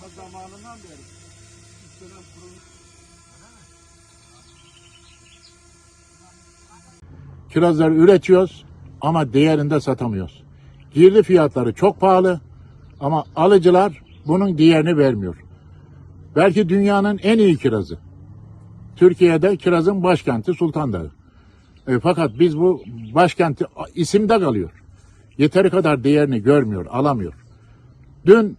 Ta zamanından beri. Üç dönem kurulmuş. Kirazları üretiyoruz ama değerinde satamıyoruz. Girdi fiyatları çok pahalı ama alıcılar bunun değerini vermiyor. Belki dünyanın en iyi kirazı. Türkiye'de kirazın başkenti Sultan Dağı. E, fakat biz bu başkenti isimde kalıyor. Yeteri kadar değerini görmüyor, alamıyor. Dün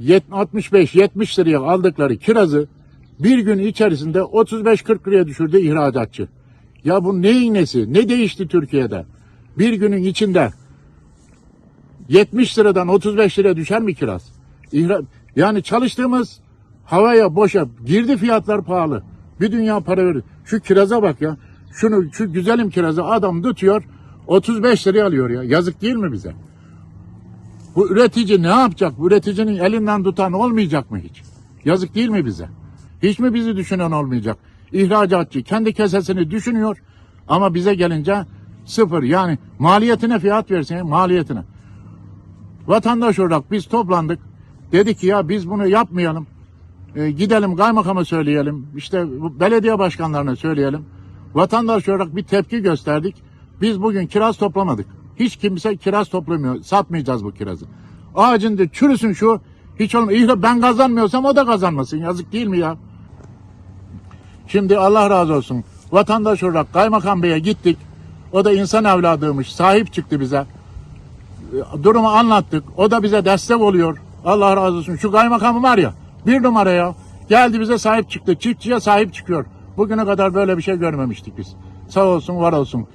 65-70 liraya aldıkları kirazı bir gün içerisinde 35-40 liraya düşürdü ihracatçı. Ya bu neyin nesi? Ne değişti Türkiye'de? Bir günün içinde 70 liradan 35 liraya düşer mi kiraz? İhra- yani çalıştığımız havaya boşa girdi fiyatlar pahalı. Bir dünya para verir. Şu kiraza bak ya. Şunu şu güzelim kirazı adam tutuyor 35 liraya alıyor ya. Yazık değil mi bize? Bu üretici ne yapacak? Bu üreticinin elinden tutan olmayacak mı hiç? Yazık değil mi bize? Hiç mi bizi düşünen olmayacak? İhracatçı kendi kesesini düşünüyor ama bize gelince sıfır. Yani maliyetine fiyat versin maliyetine. Vatandaş olarak biz toplandık. Dedik ki ya biz bunu yapmayalım. E, gidelim kaymakama söyleyelim. İşte belediye başkanlarına söyleyelim. Vatandaş olarak bir tepki gösterdik. Biz bugün kiraz toplamadık. Hiç kimse kiraz toplamıyor. Satmayacağız bu kirazı. Ağacın da çürüsün şu. Hiç olmuyor. Ben kazanmıyorsam o da kazanmasın. Yazık değil mi ya? Şimdi Allah razı olsun. Vatandaş olarak kaymakam beye gittik. O da insan evladıymış. Sahip çıktı bize. E, Durumu anlattık. O da bize destek oluyor. Allah razı olsun. Şu kaymakamı var ya bir numara ya. Geldi bize sahip çıktı. Çiftçiye sahip çıkıyor. Bugüne kadar böyle bir şey görmemiştik biz. Sağ olsun var olsun.